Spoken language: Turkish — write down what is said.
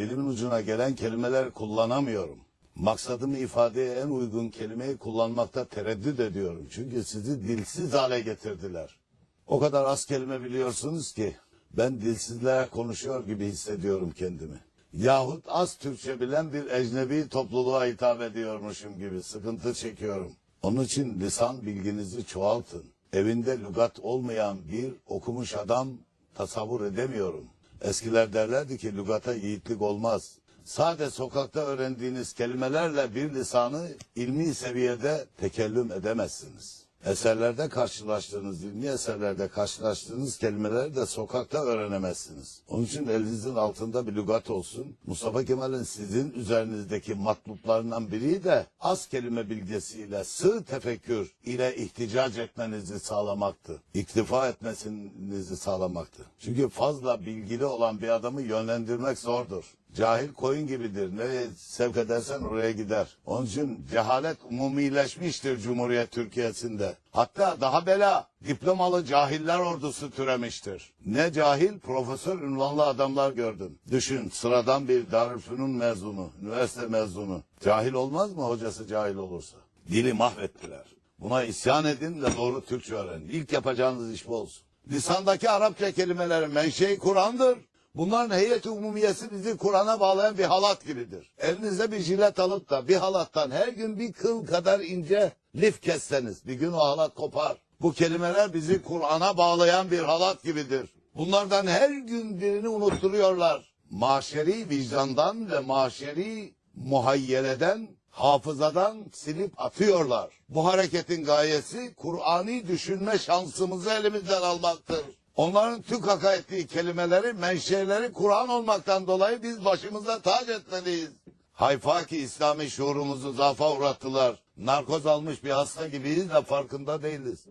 dilimin ucuna gelen kelimeler kullanamıyorum. Maksadımı ifadeye en uygun kelimeyi kullanmakta tereddüt ediyorum. Çünkü sizi dilsiz hale getirdiler. O kadar az kelime biliyorsunuz ki ben dilsizlere konuşuyor gibi hissediyorum kendimi. Yahut az Türkçe bilen bir ecnebi topluluğa hitap ediyormuşum gibi sıkıntı çekiyorum. Onun için lisan bilginizi çoğaltın. Evinde lügat olmayan bir okumuş adam tasavvur edemiyorum. Eskiler derlerdi ki lügata yiğitlik olmaz. Sade sokakta öğrendiğiniz kelimelerle bir lisanı ilmi seviyede tekellüm edemezsiniz. Eserlerde karşılaştığınız, ilmi eserlerde karşılaştığınız kelimeleri de sokakta öğrenemezsiniz. Onun için elinizin altında bir lügat olsun. Mustafa Kemal'in sizin üzerinizdeki matluplarından biri de az kelime bilgisiyle, sığ tefekkür ile ihticac etmenizi sağlamaktı. İktifa etmesinizi sağlamaktı. Çünkü fazla bilgili olan bir adamı yönlendirmek zordur. Cahil koyun gibidir. Nereye sevk edersen oraya gider. Onun için cehalet umumileşmiştir Cumhuriyet Türkiye'sinde. Hatta daha bela diplomalı cahiller ordusu türemiştir. Ne cahil profesör ünvanlı adamlar gördüm. Düşün sıradan bir Darülfünun mezunu, üniversite mezunu. Cahil olmaz mı hocası cahil olursa? Dili mahvettiler. Buna isyan edin de doğru Türkçe öğrenin. İlk yapacağınız iş bu olsun. Lisandaki Arapça kelimelerin menşei Kur'an'dır. Bunların heyet umumiyesi bizi Kur'an'a bağlayan bir halat gibidir. Elinize bir jilet alıp da bir halattan her gün bir kıl kadar ince lif kesseniz bir gün o halat kopar. Bu kelimeler bizi Kur'an'a bağlayan bir halat gibidir. Bunlardan her gün birini unutturuyorlar. Maşeri vicdandan ve maşeri muhayyeleden, hafızadan silip atıyorlar. Bu hareketin gayesi Kur'ani düşünme şansımızı elimizden almaktır. Onların tükaka ettiği kelimeleri, menşeleri Kur'an olmaktan dolayı biz başımıza tac etmeliyiz. Hayfa ki İslami şuurumuzu zafa uğrattılar. Narkoz almış bir hasta gibiyiz de farkında değiliz.